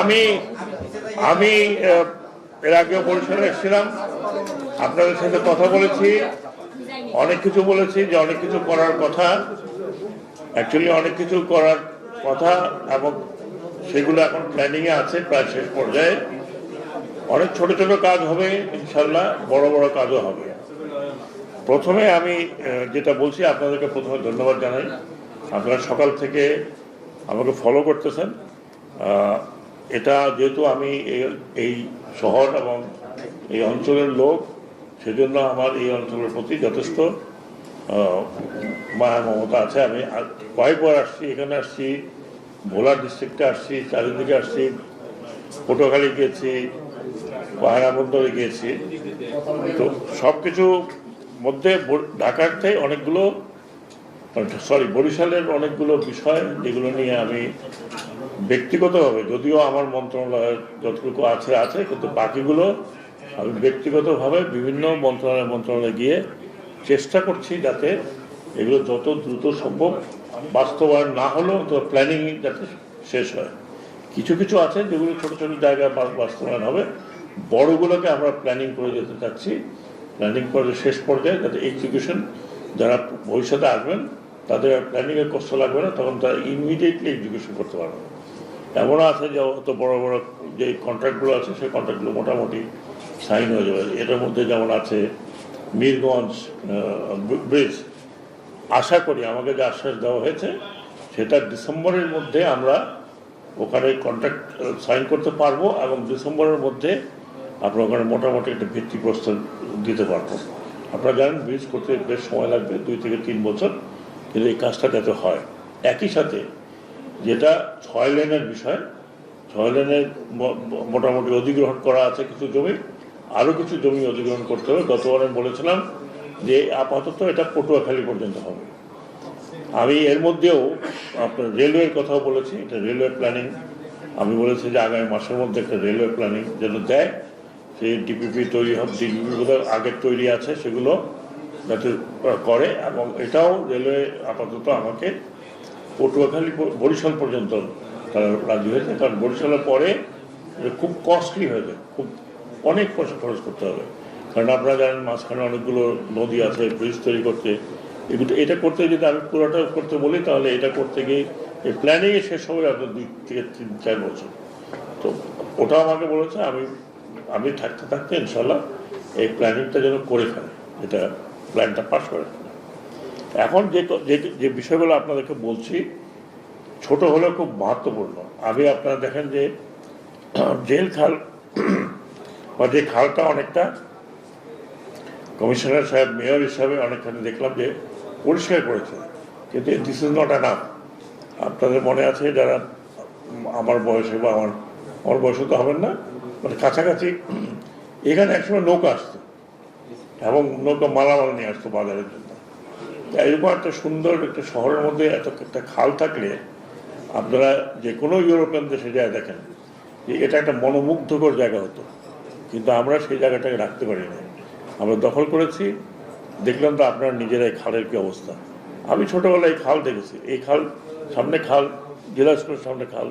আমি আমি এর আগেও বরিশালে এসেছিলাম। আপনাদের সাথে কথা বলেছি। অনেক কিছু বলেছি যে অনেক কিছু করার কথা। অ্যাকচুয়ালি অনেক কিছু করার কথা এবং সেগুলো এখন প্ল্যানিংয়ে আছে প্রায় শেষ পর্যায়ে। অনেক ছোট ছোট কাজ হবে ইনশাল্লাহ বড় বড় কাজও হবে। প্রথমে আমি যেটা বলছি, আপনাদেরকে প্রথমে ধন্যবাদ জানাই। আপনারা সকাল থেকে আমাকে ফলো করতেছেন। এটা যেহেতু আমি এই- শহর এবং এই অঞ্চলের লোক, সেজন্য আমার এই অঞ্চলের প্রতি যথেষ্ট মায়া, মমতা আছে। আমি কয়েকবার আসছি, এখানে আসছি ভোলা ডিস্ট্রিক্টে আসছি, চারিদিকে আসছি, পটুয়াখালী গিয়েছি পাহাড়া বন্দরে গিয়েছি তো সব কিছু মধ্যে ঢাকার থেকে অনেকগুলো সরি, বরিশালের অনেকগুলো বিষয় যেগুলো নিয়ে আমি ব্যক্তিগতভাবে, যদিও আমার মন্ত্রণালয়ের যতটুকু আছে আছে, কিন্তু বাকিগুলো আমি ব্যক্তিগতভাবে বিভিন্ন মন্ত্রণালয়, মন্ত্রণালয়ে গিয়ে চেষ্টা করছি যাতে এগুলো যত দ্রুত সম্ভব বাস্তবায়ন না হলেও তো প্ল্যানিং যাতে শেষ হয়। কিছু কিছু আছে যেগুলো ছোট ছোট জায়গায় বাস্তবায়ন হবে। বড়গুলোকে আমরা প্ল্যানিং করে যেতে চাচ্ছি। প্ল্যানিং করে শেষ পর্যায়ে যাতে এক্সিকিউশন যারা ভবিষ্যতে আসবেন তাদের প্ল্যানিংয়ের কষ্ট লাগবে না, তখন তারা ইমিডিয়েটলি এক্সিকিউশন করতে পারবে। এমনও আছে যে অত বড় বড় যে কন্ট্রাক্টগুলো আছে, সেই কন্ট্রাক্টগুলো মোটামুটি সাইন হয়ে যাবে। এটার মধ্যে যেমন আছে মিরগঞ্জ ব্রিজ আশা করি আমাকে যে আশ্বাস দেওয়া হয়েছে, সেটা ডিসেম্বরের মধ্যে আমরা ওখানে কন্ট্রাক্ট সাইন করতে পারব এবং ডিসেম্বরের মধ্যে আমরা ওখানে মোটামুটি একটা ভিত্তিপ্রস্তর দিতে পারব। আপনারা জানেন ব্রিজ করতে বেশ সময় লাগবে, দুই থেকে তিন বছর। কিন্তু এই কাজটা যাতে হয়। একই সাথে যেটা ছয় লেনের বিষয়, ছয় লেনের মোটামুটি অধিগ্রহণ করা আছে কিছু জমি, আরও কিছু জমি অধিগ্রহণ করতে হবে। গতবার আমি বলেছিলাম যে আপাতত এটা পটুয়াখালী পর্যন্ত হবে। আমি এর মধ্যেও আপনার রেলওয়ের কথাও বলেছি, এটা রেলওয়ে প্ল্যানিং। আমি বলেছি যে আগামী মাসের মধ্যে একটা রেলওয়ে প্ল্যানিং যেন দেয়। সেই ডিপিপি তৈরি হবে ডিপিপি আগের তৈরি আছে সেগুলো। যাতে করে এবং এটাও রেলওয়ে আপাতত আমাকে পটুয়াখালী বরিশাল পর্যন্ত তারা রাজি হয়েছে। কারণ বরিশালের পরে খুব কস্টলি হয়ে যায়, খুব অনেক পয়সা খরচ করতে হবে। কারণ আপনারা জানেন মাঝখানে অনেকগুলো নদী আছে ব্রিজ তৈরি করতে। এগুলো এটা করতে যদি আমি পুরোটা করতে বলি, তাহলে এটা করতে গিয়ে এই প্ল্যানিংয়ে শেষ হবে আপনার দুই থেকে তিন, চার বছর। তো ওটা আমাকে বলেছে, আমি আমি থাকতে থাকতে ইনশাল্লাহ এই প্ল্যানিংটা যেন করে ফেলে। এটা প্ল্যানটা পাস করে এখন যে যে- বিষয়গুলো আপনাদেরকে বলছি, ছোট হলেও খুব মাহাত্মপূর্ণ আগে আপনারা দেখেন যে, জেল খাল বা যে খালটা অনেকটা, কমিশনার সাহেব, মেয়র হিসাবে অনেকখানি দেখলাম যে পরিষ্কার করেছে। কিন্তু দিস ইজ নট অ্যানাফ আপনাদের মনে আছে যারা আমার বয়সে বা আমার আমার বয়সে তো হবেন না মানে কাছাকাছি, এখানে একসময় নৌকা আসতো। এবং নৌকা মালামাল নিয়ে আসতো বাজারের জন্য। এরকম একটা সুন্দর একটা শহরের মধ্যে এত একটা খাল থাকলে আপনারা যে কোনো ইউরোপিয়ান দেশে যায় দেখেন যে এটা একটা মনোমুগ্ধকর জায়গা হতো। কিন্তু আমরা সেই জায়গাটাকে রাখতে পারি না আমরা দখল করেছি, দেখলাম তো আপনার নিজেরাই খালের কি অবস্থা। আমি ছোটোবেলায় এই খাল দেখেছি। এই খাল, সামনে খাল, জেলা স্কুলের সামনে খাল,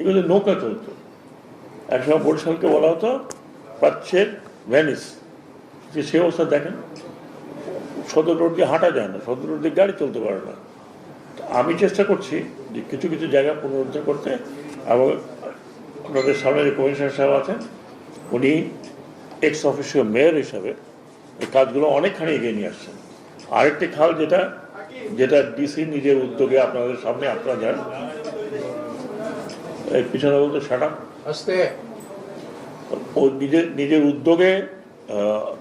এগুলো নৌকা চলতো। একসময় বরিশালকে বলা হতো প্রাচ্যের ভ্যানিস। যে সে অবস্থা দেখেন সদর রোড দিয়ে হাঁটা যায় না সদর রোড দিয়ে গাড়ি চলতে পারে না। আমি চেষ্টা করছি যে কিছু কিছু জায়গা পুনরুদ্ধার করতে এবং আপনাদের সামনে যে কমিশনার সাহেব আছেন উনি এক্স অফিসিয়াল মেয়র হিসাবে এই কাজগুলো অনেকখানি এগিয়ে নিয়ে আসছেন। আরেকটি খাল যেটা যেটা ডিসি নিজের উদ্যোগে আপনাদের সামনে আপনারা যান পিছনে বলতে সাটা আস্তে। ও নিজের নিজের উদ্যোগে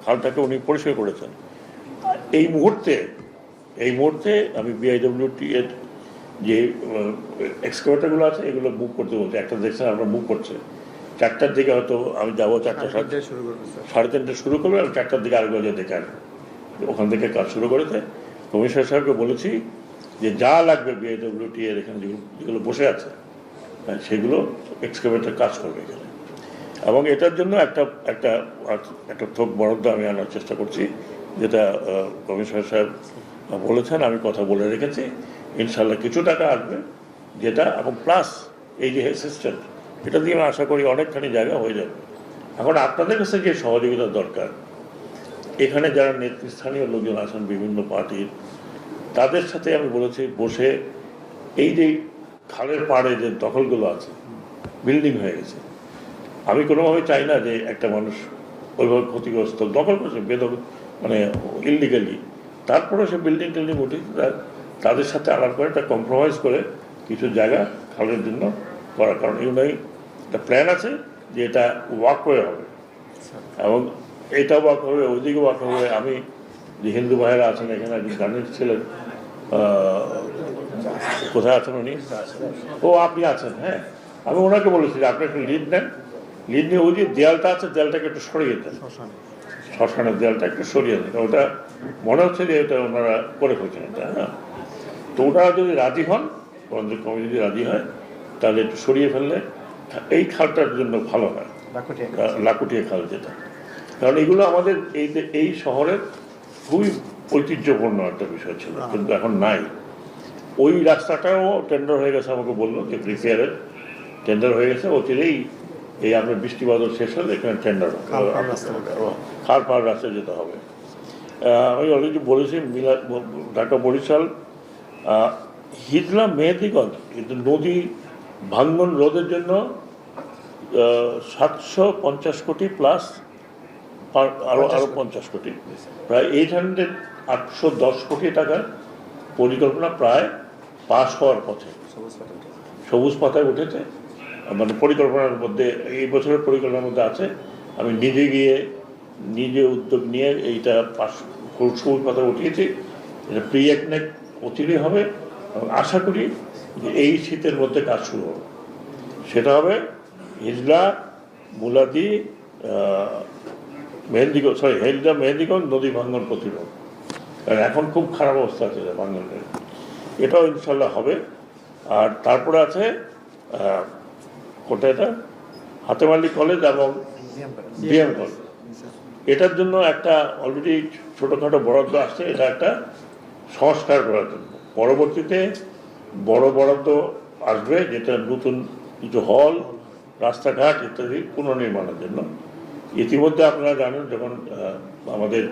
খালটাকে উনি পরিষ্কার করেছেন। এই মুহূর্তে এই মুহূর্তে আমি বিআইডব্লিউটি এর যে এক্সকাভেটারগুলো আছে এগুলো মুভ করতে বলছে। একটা দেখছেন আমরা মুভ করছে। চারটার দিকে হয়তো আমি যাব চারটা সাড়ে শুরু করব সাড়ে তিনটে শুরু করবে আর চারটার দিকে আরেকবার যে দেখে আসবে। ওখান থেকে কাজ শুরু করেছে। কমিশনার সাহেবকে বলেছি যে যা লাগবে বিআইডব্লিউটি এর এখানে যেগুলো যেগুলো বসে আছে হ্যাঁ, সেগুলো এক্সকাভেটার কাজ করবে এখানে। এবং এটার জন্য একটা একটা একটা থোক বরাদ্দ আমি আনার চেষ্টা করছি, যেটা কমিশনার সাহেব বলেছেন, আমি কথা বলে রেখেছি। ইনশাল্লাহ কিছু টাকা আসবে, যেটা, এবং প্লাস এই যে অ্যাসিস্ট্যান্ট এটা দিয়ে আমি আশা করি অনেকখানি জায়গা হয়ে যাবে। এখন আপনাদের কাছে যে সহযোগিতা দরকার, এখানে যারা নেতৃস্থানীয় লোকজন আছেন, বিভিন্ন পার্টির, তাদের সাথে আমি বলেছি, বসে এই যে খালের পাড়ে যে দখলগুলো আছে বিল্ডিং হয়ে গেছে আমি কোনোভাবে চাই না যে একটা মানুষ ওইভাবে ক্ষতিগ্রস্ত। দখল করেছে বেদখল মানে ইলিগালি তারপরে সে বিল্ডিং টিল্ডিং উঠে তাদের সাথে আলাপ করে, একটা কম্প্রোমাইজ করে কিছু জায়গা খালের জন্য করার। কারণ এগুলোই একটা প্ল্যান আছে যে এটা ওয়াকওয়ে হবে। এবং এটা ওয়াক হবে, ওইদিকে ওয়াক হবে। আমি যে হিন্দু ভাইয়েরা আছেন এখানে, একজন জার্নালিস্ট ছিলেন কোথায় আছেন উনি? ও আপনি আছেন হ্যাঁ। আমি ওনাকে বলেছি যে আপনি একটু লিড নেন লিড নিয়ে ওই যে দেয়ালটা আছে দেয়ালটাকে একটু সরিয়ে দেন। শ্মশানের দেয়ালটা একটু সরিয়ে দেন। ওটা মনে হচ্ছে যে এটা ওনারা করে ফেলছেন এটা হ্যাঁ। তো ওনারা যদি রাজি হন ওনাদের কমিটি যদি রাজি হয় তাহলে একটু সরিয়ে ফেললে এই খালটার জন্য ভালো হয়। লাকুটিয়া খাল। যেটা। কারণ এগুলো আমাদের এই যে- এই শহরের খুবই ঐতিহ্যপূর্ণ একটা বিষয় ছিল কিন্তু এখন নাই। ওই রাস্তাটাও টেন্ডার হয়ে গেছে আমাকে বলল যে প্রিপেয়ারের টেন্ডার হয়ে গেছে অচিরেই এই আপনার বৃষ্টি বাদল শেষ হলে এখানে টেন্ডার খাল পাড় রাস্তায় যেতে হবে। আমি অলরেডি বলেছি মিলা ঢাকা বরিশাল হিজলা মেহেদিগঞ্জ কিন্তু নদী ভাঙ্গন রোধের জন্য সাতশো পঞ্চাশ কোটি প্লাস আরও আরও পঞ্চাশ কোটি। প্রায় এইট হান্ড্রেড আটশো দশ কোটি টাকার পরিকল্পনা প্রায় পাশ হওয়ার পথে। সবুজ পাতায় উঠেছে। মানে পরিকল্পনার মধ্যে, এই বছরের পরিকল্পনার মধ্যে আছে। আমি নিজে গিয়ে, নিজে উদ্যোগ নিয়ে এইটা পাশ সবুজ পাতা উঠিয়েছি। এটা প্রি একনেক অচিরই হবে এবং আশা করি যে এই শীতের মধ্যে কাজ শুরু হবে। সেটা হবে হিজলা, মুলাদি মেহেন্দিগঞ্জ সরি হিজলা, মেহেন্দিগঞ্জ, নদী ভাঙ্গন প্রতিরোধ। কারণ এখন খুব খারাপ অবস্থা আছে ভাঙ্গনের। এটাও ইনশাল্লাহ হবে। আর তারপরে আছে কোথায় এটা হাতেমালি কলেজ এবং বিএম কলেজ। এটার জন্য একটা অলরেডি ছোটোখাটো বরাদ্দ আসছে এটা একটা সংস্কার করার জন্য। পরবর্তীতে বড় বরাদ্দ আসবে, যেটা নতুন কিছু হল, রাস্তাঘাট ইত্যাদি পুনর্নির্মাণের জন্য। ইতিমধ্যে আপনারা জানেন, যখন আমাদের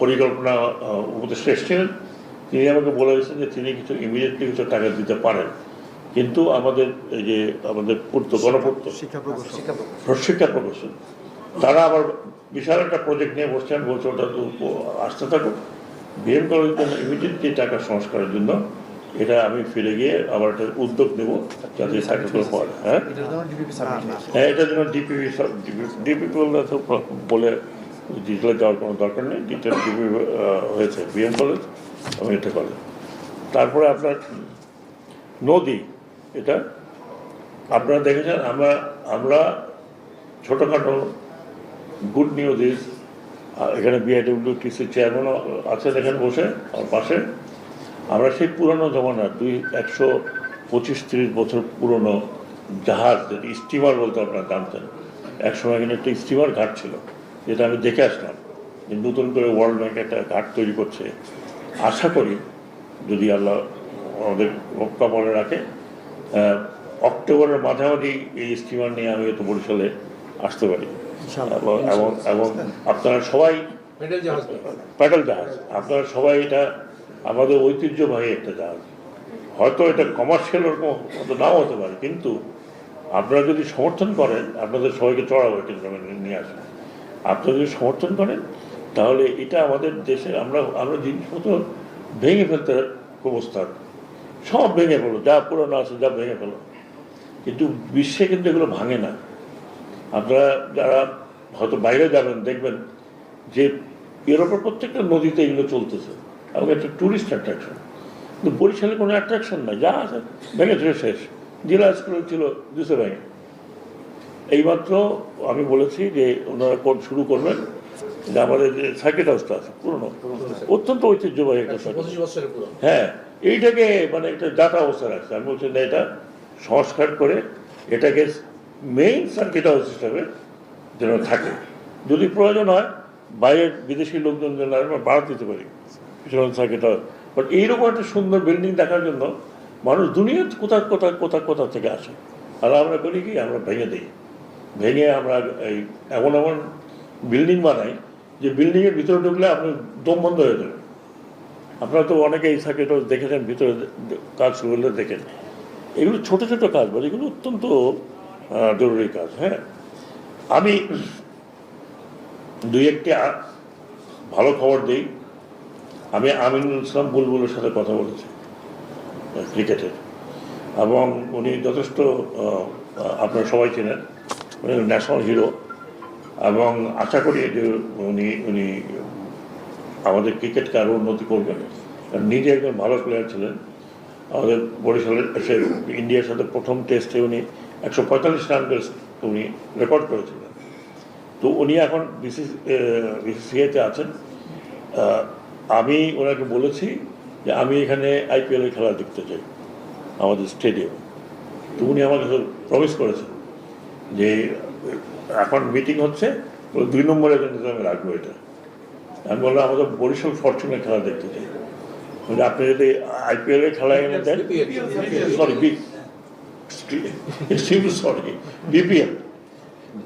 পরিকল্পনা উপদেষ্টা এসেছিলেন, তিনি আমাকে বলে গেছেন যে তিনি কিছু ইমিডিয়েটলি কিছু টাকা দিতে পারেন। কিন্তু আমাদের এই যে আমাদের পূর্ত গণপূর্ত শিক্ষা প্রকৌশল। তারা আবার বিশাল একটা প্রজেক্ট নিয়ে বসছেন বলছে ওটা তো আসতে থাকুক। বিএম কলেজের জন্য ইমিডিয়েটলি টাকা সংস্কারের জন্য এটা আমি ফিরে গিয়ে আবার একটা উদ্যোগ নেব যাতে সাকসেসফুল পড়ে হ্যাঁ। হ্যাঁ? এটার জন্য ডিপিপি ডিপিপি বলে ডিটেলে যাওয়ার কোনো দরকার নেই। ডিটেল ডিপি হয়েছে বিএম কলেজ এবং এটা কলেজ তারপরে আপনার নদী। এটা? আপনারা দেখেছেন, আমরা আমরা ছোটোখাটো গুড নিউজ ইজ এখানে বিআইডব্লিউটিসি চেয়ারম্যানও আছেন এখানে বসে, আমার পাশে। আমরা সেই পুরনো জমানার দুই, একশো পঁচিশ তিরিশ বছর পুরনো জাহাজ, যেটা স্টিমার বলতে আপনারা জানতেন। একসময় এখানে একটা স্টিমার ঘাট ছিল, যেটা আমি দেখে আসলাম যে নতুন করে ওয়ার্ল্ড ব্যাংক একটা ঘাট তৈরি করছে। আশা করি যদি আল্লাহ আমাদের রক্ষা বলে রাখে অক্টোবরের মাঝামাঝি এই স্টিমার নিয়ে আমি হয়তো বরিশালে আসতে পারি। এবং এবং এবং আপনারা সবাই প্যাডেল জাহাজ আপনারা সবাই এটা আমাদের ঐতিহ্যবাহী একটা জাহাজ। হয়তো এটা কমার্শিয়াল ওরকম হয়তো নাও হতে পারে কিন্তু আপনারা যদি সমর্থন করেন আপনাদের সবাইকে চড়াবো এটা নিয়ে আসেন আপনারা যদি সমর্থন করেন তাহলে এটা আমাদের দেশে আমরা আমরা জিনিসপত্র ভেঙে ফেলতে অবস্থা সব ভেঙে ফেলো, যা পুরনো আছে যা ভেঙে ফেলো। কিন্তু বিশ্বে কিন্তু এগুলো ভাঙে না। আপনারা যারা হয়তো বাইরে যাবেন, দেখবেন যে ইউরোপের প্রত্যেকটা নদীতে এগুলো চলতেছে। এবং একটা ট্যুরিস্ট অ্যাট্রাকশন কিন্তু বরিশালে কোনো অ্যাট্রাকশন নাই, যা আছে ভেঙে চলে শেষ। জেলা স্কুল ছিল দিছে ভেঙে। এইমাত্র আমি বলেছি যে ওনারা কোর্ট শুরু করবেন যে আমাদের যে সার্কিট হাউসটা আছে পুরনো। অত্যন্ত ঐতিহ্যবাহী একটা সার্কিট। হ্যাঁ এইটাকে মানে একটা যাতা অবস্থা রাখছে। আমি বলছি না এটা সংস্কার করে এটাকে মেইন সার্কিট হাউস হিসাবে যেন থাকে। যদি প্রয়োজন হয় বাইরের বিদেশি লোকজন যেন আমরা বাড়াতে দিতে পারি পিছনে সার্কিট হাউস বাট এইরকম একটা সুন্দর বিল্ডিং দেখার জন্য মানুষ দুনিয়ার কোথা কোথা কোথা কোথা থেকে আসে? আর আমরা করি কি আমরা ভেঙে দিই। ভেঙে আমরা এই এমন এমন বিল্ডিং বানাই যে বিল্ডিংয়ের ভিতরে ঢুকলে আপনি দম বন্ধ হয়ে যাবে। আপনারা তো অনেকে এই সার্কিট দেখেছেন, ভিতরে কাজ শুরু হলে দেখেন। এগুলো ছোট ছোট কাজ বলে এগুলো অত্যন্ত জরুরি কাজ হ্যাঁ? আমি দুই একটি ভালো খবর দিই। আমি আমিনুল ইসলাম বুলবুলের সাথে কথা বলেছি ক্রিকেটের। এবং উনি যথেষ্ট আপনারা সবাই চেনেন। উনি ন্যাশনাল হিরো এবং আশা করি যে উনি উনি আমাদের ক্রিকেটকে আরও উন্নতি করবেন। নিজে একজন ভালো প্লেয়ার ছিলেন। আমাদের বরিশালের এসে ইন্ডিয়ার সাথে প্রথম টেস্টে উনি একশো পঁয়তাল্লিশ রান করে উনি রেকর্ড করেছিলেন। তো উনি এখন বিসিস বিসিসিআইতে আছেন। আমি ওনাকে বলেছি যে আমি এখানে আইপিএলের খেলা দেখতে চাই, আমাদের স্টেডিয়ামে তো উনি আমাকে প্রমিস করেছেন যে এখন মিটিং হচ্ছে দুই নম্বরের জন্য আমি রাখব এটা। আমি বললাম আমাদের বরিশাল ফরচুনের খেলা দেখতে চাই। আপনি যদি আইপিএল এর খেলা এনে দেন সরি সরি বিপিএল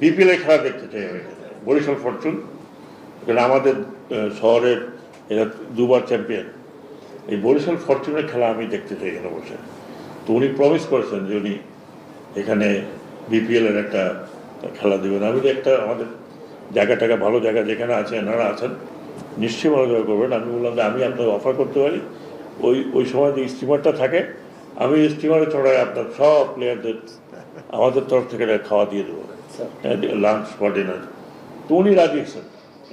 বিপিএল এর খেলা দেখতে চাই আমি। বরিশাল ফরচুন এটা আমাদের শহরের এরা দুবার চ্যাম্পিয়ন এই বরিশাল ফরচুনের খেলা আমি দেখতে চাই এখানে বসে। তো উনি প্রমিস করেছেন যে উনি এখানে বিপিএল এর একটা খেলা দেবেন। আমি একটা আমাদের জায়গা টাকা ভালো জায়গা যেখানে আছে এনারা আছেন নিশ্চয়ই ভালো জায়গা করবেন। আমি বললাম যে আমি আপনাকে অফার করতে পারি। ওই ওই সময় যে স্টিমারটা থাকে আমি স্টিমারে চড়াই আপনার সব প্লেয়ারদের আমাদের তরফ থেকে খাওয়া দিয়ে দেবো। লাঞ্চ বা ডিনার তো উনি রাজি আছেন।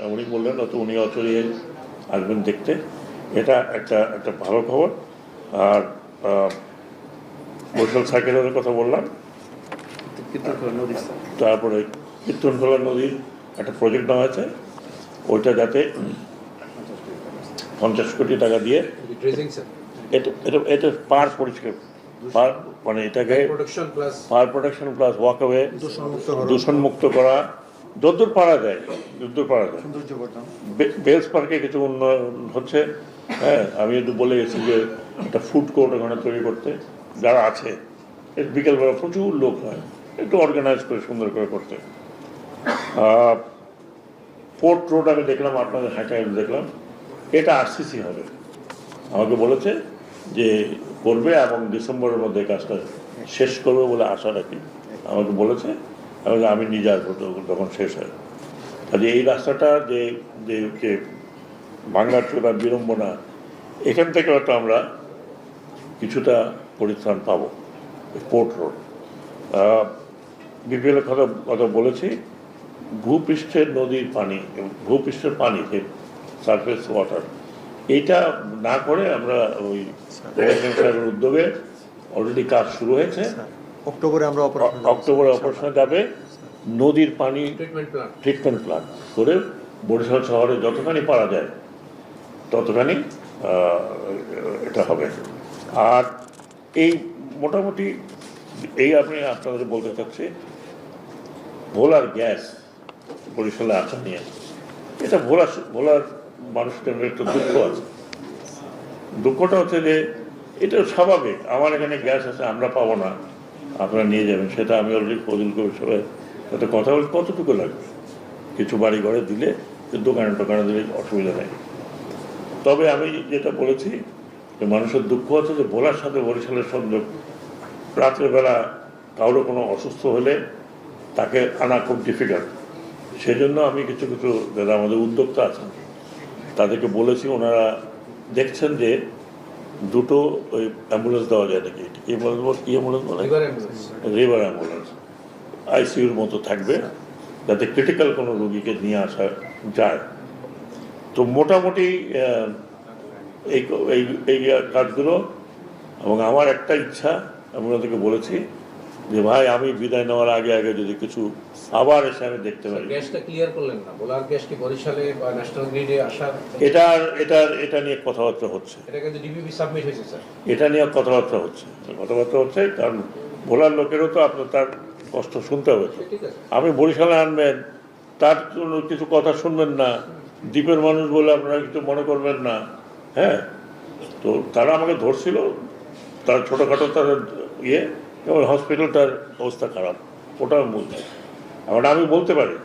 উনি বললেন অত উনি অচরিয়ে আসবেন দেখতে। এটা একটা একটা ভালো খবর। আর আহ, বরিশাল সাইকেলের কথা বললাম। তারপরে কীর্তনখোলা নদীর একটা প্রজেক্ট নেওয়া হয়েছে ওইটা যাতে পঞ্চাশ কোটি টাকা দিয়ে এটা এটা এটা পার পরিষ্কার পার মানে এটাকে পার প্রোটেকশন প্লাস ওয়াক অ্যাওয়ে দূষণ মুক্ত করা। যদ্দূর পারা যায় যদ্দূর পারা যায়। বেলস পার্কে কিছু উন্নয়ন হচ্ছে হ্যাঁ আমি একটু বলে গেছি যে একটা ফুড কোর্ট ওখানে তৈরি করতে যারা আছে বিকেলবেলা প্রচুর লোক হয়। একটু অর্গানাইজ করে সুন্দর করে করতে। পোর্ট রোড আমি দেখলাম, আপনাদের হাঁটা দেখলাম। এটা আরসিসি হবে। আমাকে বলেছে যে করবে এবং ডিসেম্বরের মধ্যে কাজটা শেষ করবে বলে আশা রাখি। আমাকে বলেছে, আমি নিজে আসব তখন- শেষ হয়। কাজে এই রাস্তাটা যে যে যে ভাঙ্গাচোরা বিড়ম্বনা, এখান থেকে হয়তো আমরা কিছুটা পরিত্রাণ পাবো। পোর্ট রোড বিপিএলের কথা কথা বলেছি ভূপৃষ্ঠের নদীর পানি ভূপৃষ্ঠের পানি যে সারফেস ওয়াটার এইটা না করে আমরা ওই সাহেবের উদ্যোগে অলরেডি কাজ শুরু হয়েছে। অক্টোবরে আমরা অপারেশন অক্টোবরে অপারেশনে যাবে। নদীর পানি ট্রিটমেন্ট প্ল্যান্ট করে বরিশাল শহরে যতখানি পারা যায় ততখানি এটা হবে। আর এই মোটামুটি এই আপনি আপনাদের বলতে চাচ্ছি ভোলার গ্যাস বরিশালে আসা নিয়ে। এটা ভোলা ভোলার মানুষদের একটু দুঃখ আছে। দুঃখটা হচ্ছে যে এটা স্বাভাবিক। আমার এখানে গ্যাস আছে, আমরা পাবো না। আপনারা নিয়ে যাবেন। সেটা আমি অলরেডি ফজল কবির সবাই সাথে কথা বলি, কতটুকু লাগবে? কিছু বাড়ি ঘরে দিলে দোকানে টোকানে দিলে অসুবিধা নেই। তবে আমি যেটা বলেছি যে মানুষের দুঃখ আছে যে ভোলার সাথে বরিশালের সংযোগ। রাত্রেবেলা কারও কোনো অসুস্থ হলে তাকে আনা খুব ডিফিকাল্ট সেই জন্য আমি কিছু কিছু যারা আমাদের উদ্যোক্তা আছেন তাদেরকে বলেছি ওনারা দেখছেন যে দুটো ওই অ্যাম্বুলেন্স দেওয়া যায় নাকি? কি অ্যাম্বুলেন্স কি অ্যাম্বুলেন্স বলে? রিভার অ্যাম্বুলেন্স আইসিইউর মতো থাকবে যাতে ক্রিটিক্যাল কোনো রোগীকে নিয়ে আসা যায়। তো মোটামুটি এই এই এই কাজগুলো এবং আমার একটা ইচ্ছা আমি ওনাদেরকে বলেছি যে ভাই আমি বিদায় নেওয়ার আগে আগে যদি কিছু আবার এসে আমি দেখতে পারি। গ্যাসটা ক্লিয়ার করলেন না। বোলার গ্যাস কি বরিশালে বা ন্যাশনাল গ্রিডে আসার এটার এটার এটা নিয়ে কথাবার্তা হচ্ছে। এটা কিন্তু ডিবিবি সাবমিট হয়েছে স্যার এটা নিয়ে কথাবার্তা হচ্ছে। কথাবার্তা হচ্ছে কারণ ভোলার লোকেরও তো আপনার তার কষ্ট শুনতে হবে তো। ঠিক আছে। আমি বরিশালে আনবেন তার জন্য কিছু কথা শুনবেন না দ্বীপের মানুষ বলে আপনারা কিছু মনে করবেন না হ্যাঁ? তো তারা আমাকে ধরছিল তারা ছোটোখাটো তাদের ইয়ে এবং হসপিটালটার অবস্থা খারাপ ওটা আমি বলছি এখন আমি বলতে পারি।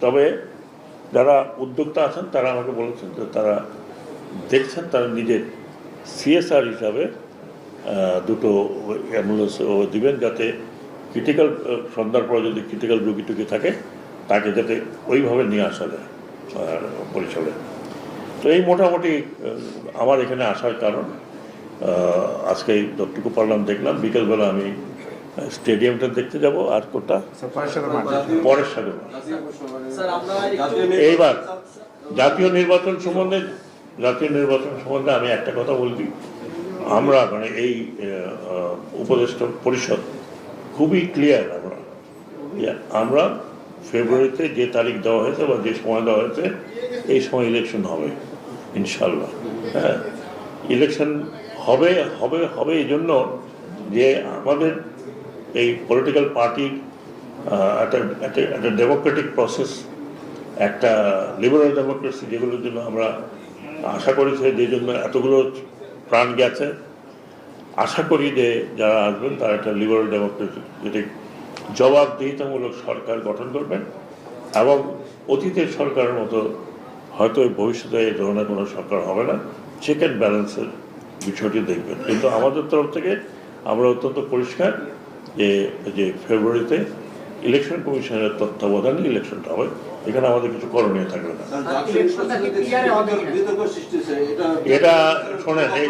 তবে যারা উদ্যোক্তা আছেন তারা আমাকে বলেছেন যে তারা দেখছেন তারা নিজের সিএসআর হিসাবে দুটো অ্যাম্বুলেন্স দিবেন যাতে ক্রিটিক্যাল সন্ধ্যার পরে যদি ক্রিটিক্যাল রুগী টুগী থাকে তাকে যাতে ওইভাবে নিয়ে আসা যায় আহ, পরিষেবা তো এই মোটামুটি আমার এখানে আসার কারণ। আজকে যতটুকু পারলাম দেখলাম। বিকেলবেলা আমি স্টেডিয়ামটা দেখতে যাব আর কোটা পরের সাথে এইবার জাতীয় নির্বাচন সম্বন্ধে জাতীয় নির্বাচন সম্বন্ধে আমি একটা কথা বলছি। আমরা মানে এই উপদেষ্টা পরিষদ খুবই ক্লিয়ার আমরা। যে আমরা ফেব্রুয়ারিতে যে তারিখ দেওয়া হয়েছে বা যে সময় দেওয়া হয়েছে এই সময় ইলেকশন হবে ইনশাল্লাহ হ্যাঁ ইলেকশন হবে হবে হবে এই জন্য যে আমাদের এই পলিটিক্যাল পার্টির একটা একটা ডেমোক্রেটিক প্রসেস একটা লিবারাল ডেমোক্রেসি যেগুলোর জন্য আমরা আশা করেছি যে জন্য এতগুলো প্রাণ গেছে। আশা করি যে যারা আসবেন তারা একটা লিবারাল ডেমোক্রেটিক জবাবদিহিতামূলক সরকার গঠন করবেন এবং অতীতের সরকারের মতো হয়তো ভবিষ্যতে এই ধরনের কোনো সরকার হবে না। চেক অ্যান্ড ব্যালেন্সের বিষয়টি দেখবেন। কিন্তু আমাদের তরফ থেকে আমরা অত্যন্ত পরিষ্কার যে যে ফেব্রুয়ারিতে ইলেকশন কমিশনের তত্ত্বাবধানে ইলেকশনটা হবে। এখানে আমাদের কিছু করণীয় থাকবে না। এটা শোনেন এই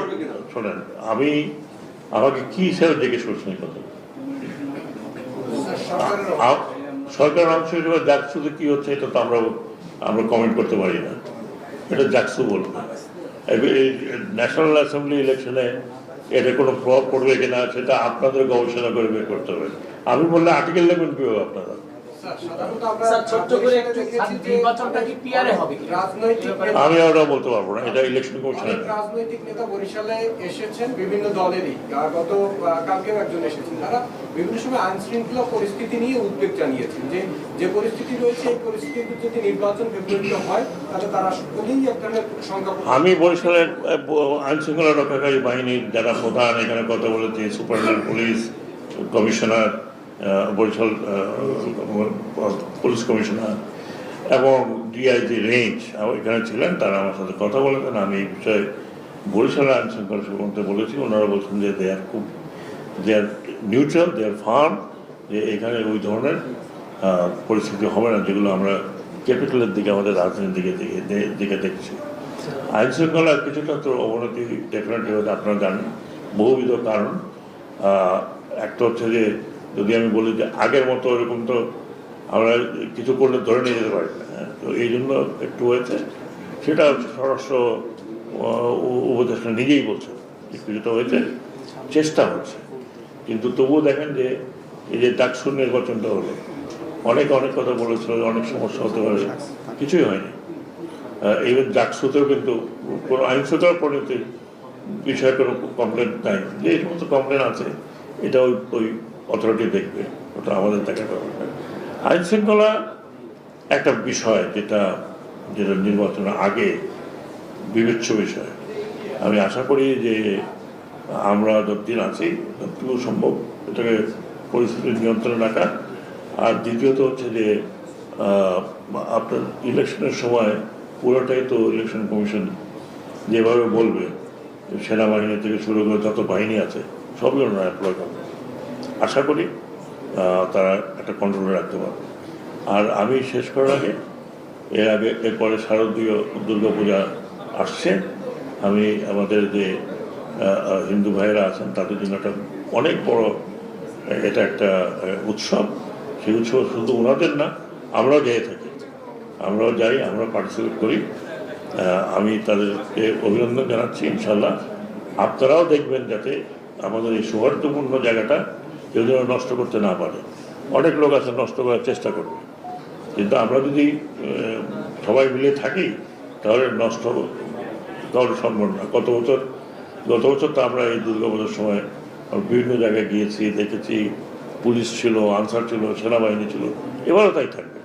শোনেন আমি আমাকে কি হিসাবে জিজ্ঞেস করছেন কথা? সরকার অংশ হিসেবে জাকসুতে কি হচ্ছে এটা তো আমরা আমরা কমেন্ট করতে পারি না। এটা জাকসু বলবে। ন্যাশনাল অ্যাসেম্বলি ইলেকশনে এটা কোনো প্রভাব পড়বে কিনা সেটা আপনাদের গবেষণা করে বের করতে হবে। আমি বললে আর্টিকেল নেবেন কেউ আপনারা? একটু আমি ওটা বলতে পারব না এটা ইলেকশন কমিশনের অনেক রাজনৈতিক নেতা বরিশালে এসেছেন বিভিন্ন দলেরই। গত কালকেও একজন এসেছেন। তারা বিভিন্ন সময় আইন শৃঙ্খলা পরিস্থিতি নিয়ে উদ্বেগ জানিয়েছেন যে যে পরিস্থিতি রয়েছে এই পরিস্থিতিতে যদি নির্বাচন ফেব্রুয়ারিতে হয় তাহলে তারা সকলেই এক ধরনের সংখ্যা আমি বরিশালের আইন শৃঙ্খলা রক্ষাকারী বাহিনীর যারা প্রধান এখানে কথা বলেছে superintendent police commissioner Barishal police commissioner এবং ডিআইজি রেঞ্জ এখানে ছিলেন, তারা আমার সাথে কথা বলেছেন। আমি এই বিষয়ে বরিশালের আইন শৃঙ্খলা সম্বন্ধে বলেছি, ওনারা বলছেন যে দে আর খুব দে আর নিউট্রাল দে আর ফার্ম যে এখানে ওই ধরনের পরিস্থিতি হবে না, যেগুলো আমরা ক্যাপিটালের দিকে, আমাদের রাজধানীর দিকে দিকে দেখছি। আইন শৃঙ্খলার কিছুটা তো অবনতি ডেফিনেটলি আপনারা জানেন। বহুবিধ কারণ একটা হচ্ছে যে যদি আমি বলি যে আগের মতো এরকম তো আমরা কিছু করলে ধরে নিয়ে যেতে পারি না হ্যাঁ, তো এই জন্য একটু হয়েছে। সেটা স্বরাষ্ট্র উপদেষ্টা নিজেই বলছে কিছুটা হয়েছে চেষ্টা হচ্ছে। কিন্তু তবুও দেখেন যে এই যে ডাকসুর নির্বাচনটা হলো অনেক অনেক কথা বলেছিল অনেক সমস্যা হতে পারে কিছুই হয়নি। ইভেন ডাকসুতেও কিন্তু কোনো আইন শৃঙ্খলা পরিণতির বিষয়ে কোনো কমপ্লেন নাই। যে সমস্ত কমপ্লেন আছে এটা ওই ওই অথরিটি দেখবে, ওটা আমাদের দেখার ব্যাপার না আইন শৃঙ্খলা একটা বিষয় যেটা যেটা নির্বাচনের আগে বিবেচ্য বিষয়। আমি আশা করি যে আমরা যতদিন আছি, যতটুকু সম্ভব এটাকে পরিস্থিতি নিয়ন্ত্রণে রাখা। আর দ্বিতীয়ত হচ্ছে যে আপনার ইলেকশনের সময় পুরোটাই তো ইলেকশন কমিশন যেভাবে বলবে, সেনাবাহিনী থেকে শুরু করে যত বাহিনী আছে ওনারা অ্যাপ্লয় করবে। আশা করি তারা একটা কন্ট্রোলে রাখতে পারবে। আর আমি শেষ করার আগে, এর আগে, এরপরে শারদীয় দুর্গাপূজা আসছে। আমি আমাদের যে হিন্দু ভাইয়েরা আছেন, তাদের জন্য একটা অনেক বড়, এটা একটা উৎসব। সেই উৎসব শুধু ওনাদের না, আমরাও যাই থাকি। আমরাও যাই আমরা পার্টিসিপেট করি। আমি তাদেরকে অভিনন্দন জানাচ্ছি, ইনশাল্লাহ। আপনারাও দেখবেন যাতে আমাদের এই সৌহার্দ্যপূর্ণ জায়গাটা কেউ যেন নষ্ট করতে না পারে। অনেক লোক আছে, নষ্ট করার চেষ্টা করবে। কিন্তু আমরা যদি সবাই মিলে থাকি, তাহলে নষ্ট কারোর সম্ভব না। গত বছর গত বছর তো আমরা এই দুর্গাপূজার সময় বিভিন্ন জায়গায় গিয়েছি, দেখেছি, পুলিশ ছিল, আনসার ছিল, সেনাবাহিনী ছিল, এবারও তাই থাকবে।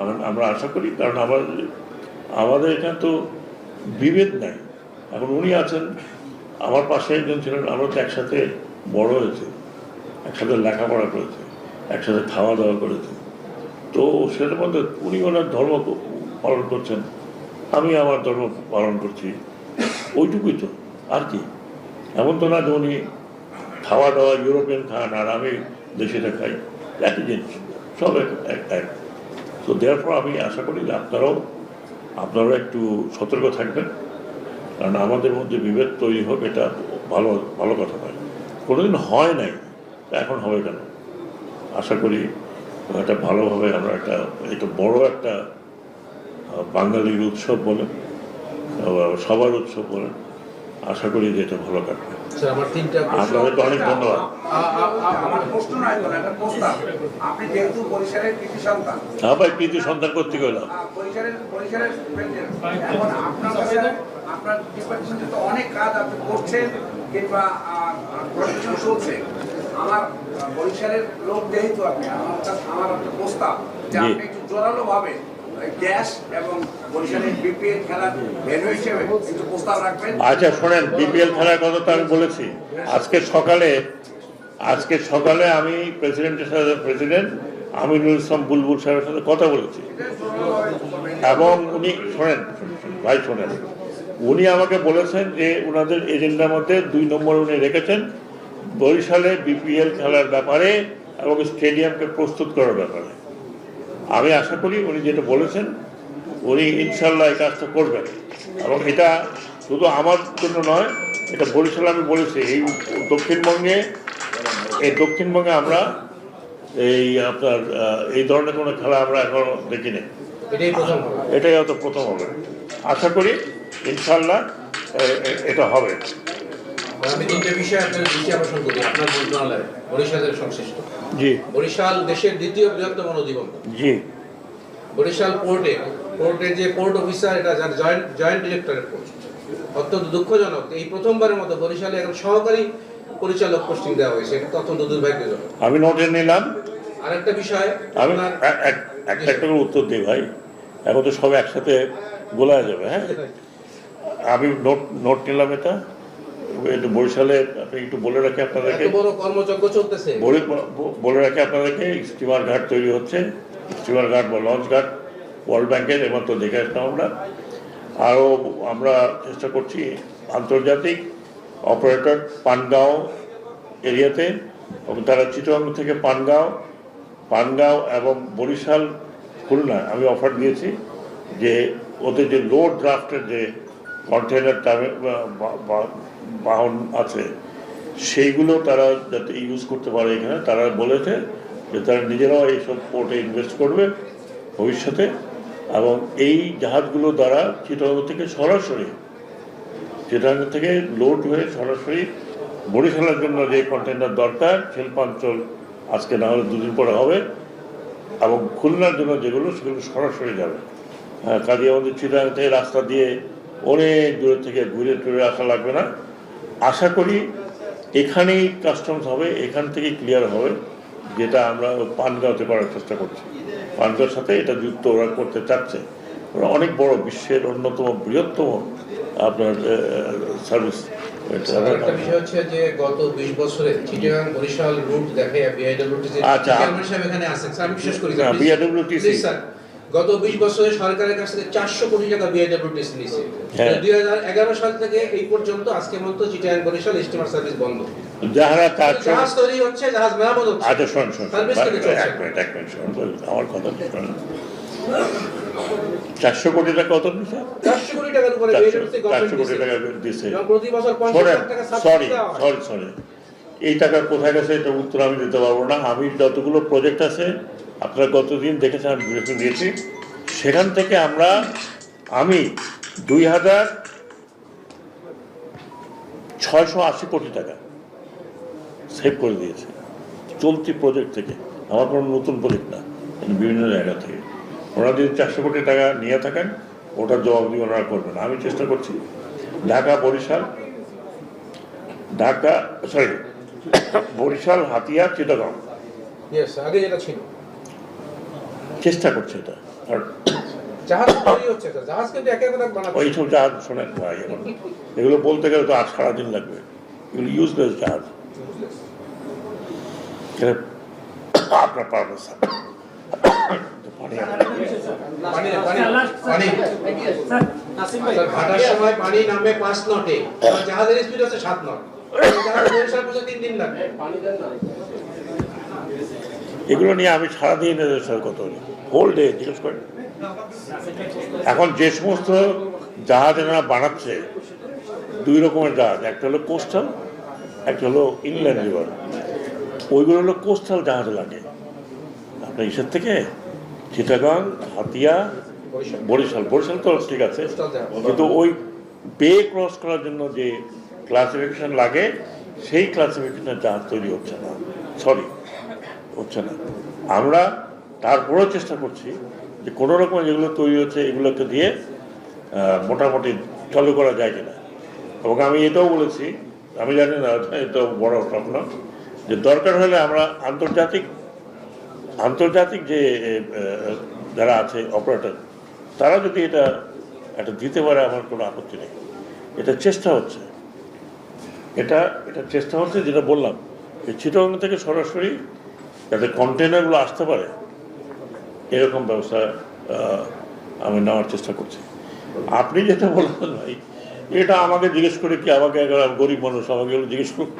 আমরা আমরা আশা করি, কারণ আমাদের আমাদের এখানে তো বিভেদ নাই। এখন উনি আছেন, আমার পাশে একজন ছিলেন, আমরা তো একসাথে বড় হয়েছে। একসাথে লেখাপড়া করেছে, একসাথে খাওয়া দাওয়া করেছে। তো সেটার মধ্যে উনি ওনার ধর্ম পালন করছেন, আমি আমার ধর্ম পালন করছি, ওইটুকুই তো, আর কি। এমন তো না যে উনি খাওয়া দাওয়া ইউরোপিয়ান খান আর আমি দেশিটা খাই একই জিনিস, সব এক, এক- তো দেওয়ার পর আমি আশা করি যে আপনারাও আপনারাও একটু সতর্ক থাকবেন, কারণ আমাদের মধ্যে বিভেদ তৈরি হোক, এটা ভালো ভালো কথা নয়। কোনোদিন হয় নাই তা এখন হবে কেন আশা করি একটা ভালোভাবে আমরা একটা এটা বড় একটা বাঙালির উৎসব বলে সবার উৎসব বলে। আশা করি যে এটা ভালো কাটবে। প্রশ্ন আপনাদেরকে অনেক ধন্যবাদ। সন্তান করতে গেলাম আপনার আপনার অনেক কাজ আপনি করছেন কিংবা চলছে। আমার বরিশালের লোক যেহেতু আপনি আমার আমার একটা প্রস্তাব যে আপনি একটু জোরালো ভাবে গ্যাস এবং বরিশালের বিপিএল খেলার ভেন্যু হিসেবে একটু প্রস্তাব রাখবেন। আচ্ছা শোনেন বিপিএল খেলার কথা তো আমি বলেছি। আজকে সকালে আজকে সকালে আমি প্রেসিডেন্টের সাথে প্রেসিডেন্ট আমিনুল ইসলাম বুলবুল সাহেবের সাথে কথা বলেছি। এবং উনি শোনেন ভাই শোনেন উনি আমাকে বলেছেন যে ওনাদের এজেন্ডার মধ্যে দুই নম্বর উনি রেখেছেন। বরিশালে বিপিএল খেলার ব্যাপারে এবং স্টেডিয়ামকে প্রস্তুত করার ব্যাপারে। আমি আশা করি উনি যেটা বলেছেন উনি ইনশাল্লাহ এই কাজটা করবেন। এবং এটা শুধু আমার জন্য নয় এটা বরিশালে আমি বলেছি এই দক্ষিণবঙ্গে এই দক্ষিণবঙ্গে আমরা এই আপনার এই ধরনের কোনো খেলা আমরা এখনও দেখিনি। এটাই প্রথম এটাই হয়তো প্রথম হবে। আশা করি ইনশাল্লাহ এটা হবে। আমি তিনটে বিষয়ে আপনার দৃষ্টি আকর্ষণ করি আপনার মন্ত্রণালয়ে বরিশালের সংশ্লিষ্ট। জি। বরিশাল দেশের দ্বিতীয় বৃহত্তম নদী বন্দর জি। বরিশাল পোর্টে পোর্টের যে পোর্ট অফিসার এটা যার জয়েন্ট জয়েন্ট ডিরেক্টরের পোস্ট। অত্যন্ত দুঃখজনক এই প্রথমবারের মতো বরিশালে এখন সহকারী পরিচালক পোস্টিং দেওয়া হয়েছে এটা অত্যন্ত দুর্ভাগ্যজনক। আমি নোটে নিলাম। আরেকটা বিষয় আমি একটা একটা করে উত্তর দিই ভাই এখন তো সব একসাথে গোলা যাবে হ্যাঁ? আমি নোট নোট নিলাম এটা। বরিশালে আপনি একটু বলে রাখি আপনাদেরকে। কর্মযজ্ঞ চলতেছে। বলে বলে রাখি আপনাদেরকে স্টিমার ঘাট তৈরি হচ্ছে। স্টিমার ঘাট বা লঞ্চ ঘাট ওয়ার্ল্ড ব্যাংকের এবার তো দেখে আসলাম আমরা। আরও আমরা চেষ্টা করছি আন্তর্জাতিক অপারেটর পানগাঁও এরিয়াতে এবং তারা চিটং থেকে পানগাঁও পানগাঁও এবং বরিশাল খুলনা আমি অফার দিয়েছি যে ওদের যে লোড ড্রাফটের যে কন্টেনার বাহন আছে, সেইগুলো তারা যাতে ইউজ করতে পারে এখানে, তারা বলেছে যে তারা নিজেরাও এইসব পোর্টে ইনভেস্ট করবে ভবিষ্যতে এবং এই জাহাজগুলো দ্বারা চিটাগাং থেকে সরাসরি, চিটাগাং থেকে লোড হয়ে সরাসরি বরিশালের জন্য যে কন্টেনার দরকার, শিল্পাঞ্চল আজকে না হলে দুদিন পরে হবে এবং খুলনার জন্য যেগুলো, সেগুলো সরাসরি যাবে। হ্যাঁ কাজে আমাদের চিটাগাং থেকে রাস্তা দিয়ে অনেক দূরে থেকে ঘুরে টুরে আসা লাগবে না। আশা করি এখানেই কাস্টমস হবে এখান থেকে ক্লিয়ার হবে যেটা আমরা পানগাঁওতে করার চেষ্টা করছি। পানগাঁওর সাথে এটা যুক্ত ওরা করতে চাচ্ছে। ওরা অনেক বড় বিশ্বের অন্যতম বৃহত্তম আপনার সার্ভিস বিষয় হচ্ছে যে গত 20 বছরে রুট আচ্ছা। এখানে স্যার আমি করি স্যার। গত 20 বছরে সরকারের কাছ থেকে 400 কোটি টাকা বিআইডব্লিউটিসি নিয়েছে। হ্যাঁ। 2011 সাল থেকে এই পর্যন্ত আজকে মতো চিটাগাং বরিশাল স্টিমার সার্ভিস বন্ধ। যাহারা চারশো জাহাজ তৈরি হচ্ছে জাহাজ মেরামত হচ্ছে। আচ্ছা শোন শোন Service কিন্তু চলছে। এক মিনিট এক মিনিট শোন আমার কথা শোন। চারশো কোটি টাকা কত দিচ্ছে 400 কোটি টাকার উপরে চারশো বিআইডব্লিউটিসি চারশো গভর্নমেন্ট কোটি টাকা দিচ্ছে দিচ্ছে প্রতি বছর 50 টাকা সরি সাবসিডি দেওয়া সরি সরি এই টাকা কোথায় গেছে? এটা উত্তর আমি দিতে পারব না। আমি যতগুলো প্রজেক্ট আছে আপনারা গতদিন দেখেছেন, আমি ব্রিফিং দিয়েছি সেখান থেকে আমরা, আমি দুই হাজার ছয়শো আশি কোটি টাকা সেভ করে দিয়েছি। চলতি প্রজেক্ট থেকে। আমার কোনো নতুন প্রজেক্ট না বিভিন্ন জায়গা থেকে। ওনারা যদি চারশো কোটি টাকা নিয়ে থাকেন, ওটার জবাব দিয়ে ওনারা করবেন আমি চেষ্টা করছি, ঢাকা বরিশাল, ঢাকা সরি বরিশাল, হাতিয়া, চিটাগাং। ইয়েস আগে যেটা ছিল। চেষ্টা করছে এটা। ওইসব জাহাজ শোনেন ভাই এখন এগুলো বলতে গেলে তো আজ সারাদিন লাগবে। এগুলো ইউজলেস জাহাজ। আপনার পারবেন পানি পাঁচ নটে। আর জাহাজের স্পিড হচ্ছে সাত নট। এগুলো নিয়ে আমি সারাদিন এদের সাথে কথা বলি। হোল ডে জিজ্ঞেস করেন। এখন যে সমস্ত জাহাজ এনারা বানাচ্ছে দুই রকমের জাহাজ একটা হলো কোস্টাল একটা হলো ইনল্যান্ড রিভার ওইগুলো হলো কোস্টাল জাহাজ লাগে। আপনার ইসের থেকে চিটাগাং হাতিয়া বরিশাল বরিশাল বরিশাল তো ঠিক আছে কিন্তু ওই বে ক্রস করার জন্য যে ক্লাসিফিকেশন লাগে সেই ক্লাসিফিকেশনের জাহাজ তৈরি হচ্ছে না। সরি হচ্ছে না। আমরা তারপরেও চেষ্টা করছি যে কোনো রকম যেগুলো তৈরি হচ্ছে, এগুলোকে দিয়ে মোটামুটি চালু করা যায় কিনা। এবং আমি এটাও বলেছি, আমি জানি না, এটা বড় স্বপ্ন যে দরকার হলে আমরা আন্তর্জাতিক আন্তর্জাতিক যে যারা আছে অপারেটর তারা যদি এটা এটা দিতে পারে, আমার কোনো আপত্তি নেই। এটা চেষ্টা হচ্ছে। এটা এটা চেষ্টা হচ্ছে, যেটা বললাম, যে চিটং থেকে সরাসরি যাতে কন্টেনারগুলো আসতে পারে এরকম ব্যবস্থা আমি নেওয়ার চেষ্টা করছি। আপনি যেটা বললেন ভাই এটা আমাকে জিজ্ঞেস করে কি আমাকে গরিব মানুষ আমাকে জিজ্ঞেস করুন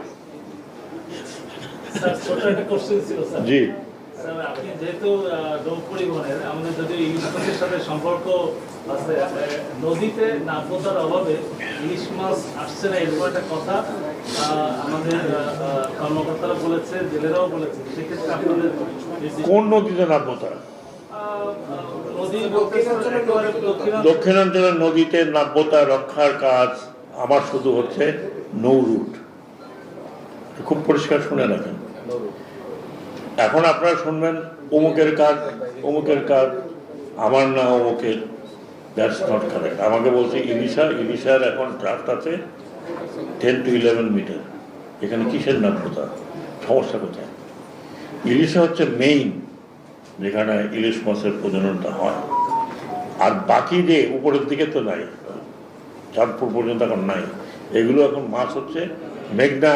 জি। আপনি যেহেতু আহ, নৌ পরিবহনের আমাদের যদি ইলিশ মাছের সাথে সম্পর্ক আছে নদীতে নাব্যতার অভাবে ইলিশ মাছ আসছে না এরকম একটা কথা আমাদের কর্মকর্তারা বলেছে জেলেরাও বলেছে সেক্ষেত্রে আপনাদের কোন নদীতে নাব্যতা আহ, আহ, নদী বলতে স্যার একেবারে দক্ষিণাঞ্চল দক্ষিণাঞ্চলের নদীতে নাব্যতা রক্ষার কাজ আমার শুধু হচ্ছে নৌ রুট। খুব পরিষ্কার শুনে রাখেন। এখন আপনারা শুনবেন অমুকের কাজ অমুকের কাজ, আমার না অমুকের। দ্যাটস নট কারেক্ট আমাকে বলছে ইলিশা, ইলিশার এখন ড্রাফট আছে টেন টু ইলেভেন মিটার এখানে কিসের নাব্যতা? সমস্যা কোথায়? ইলিশা হচ্ছে মেইন যেখানে ইলিশ মাছের প্রজননটা হয়। আর বাকি যে উপরের দিকে তো নাই চাঁদপুর পর্যন্ত এখন নাই। এগুলো এখন মাছ হচ্ছে মেঘনা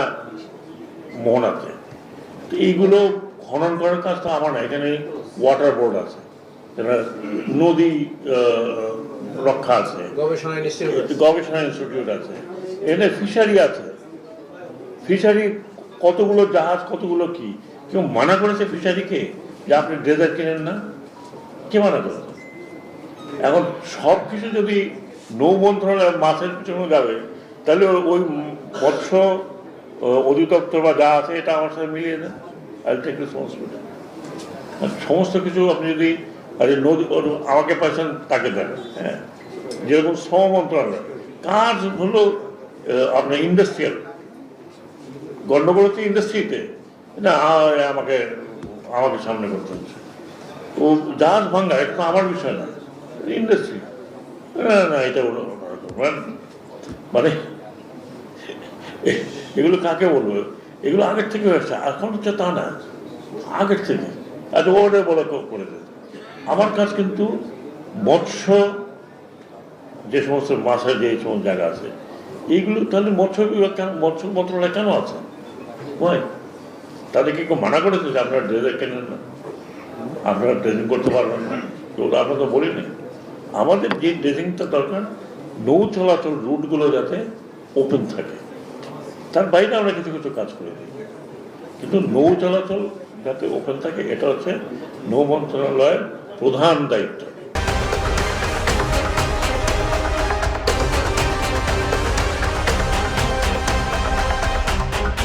মোহনাতে। তো এইগুলো খনন করার কাজ তো আমার না এখানে ওয়াটার বোর্ড আছে নদী রক্ষা আছে গবেষণা ইনস্টিটিউট গবেষণা ইনস্টিটিউট আছে এখানে ফিশারি আছে। ফিশারি কতগুলো জাহাজ কতগুলো কি? কেউ মানা করেছে ফিশারিকে যে আপনি ড্রেজার কিনেন না, কে মানা করেছে এখন সব কিছু যদি নৌ মন্ত্রণালয় মাছের পিছনে যাবে, তাহলে ওই মৎস্য অধিদপ্তর বা যা আছে এটা আমার সাথে মিলিয়ে দেন আই টেক রেসপন্সিবিলিটি সমস্ত কিছু আপনি যদি নদী আমাকে পাইছেন তাকে দেন হ্যাঁ? যেরকম শ্রম মন্ত্রণালয়, কাজ হলো আপনার ইন্ডাস্ট্রিয়াল গণ্ডগোল হচ্ছে ইন্ডাস্ট্রিতে না আমাকে আমাকে সামনে করতে হচ্ছে। ও জাহাজ ভাঙ্গা, এটা আমার বিষয় না ইন্ডাস্ট্রি না না এটা মানে- এগুলো কাকে বলব? এগুলো আগের থেকে হয়েছে, এখন হচ্ছে তা না, আগের থেকে। আচ্ছা ওটা বলে করে আমার কাজ কিন্তু মৎস্য, যে সমস্ত মাছের, যে সমস্ত জায়গা আছে, এইগুলো তাহলে মৎস্য বিভাগ কেন, মৎস্য মন্ত্রণালয় কেন আছে? হয় তাদেরকে কেউ মানা করেছে যে আপনারা ড্রেজার কেনেন না। আপনারা ড্রেজিং করতে পারবেন না। ওগুলো আমরা তো বলিনি। আমাদের যে ড্রেজিংটা দরকার নৌ চলাচল রুটগুলো যাতে ওপেন থাকে। তার বাইরে আমরা কিছু কিছু কাজ করে দিই। কিন্তু নৌ চলাচল যাতে ওপেন থাকে, এটা হচ্ছে নৌ মন্ত্রণালয়ের প্রধান দায়িত্ব।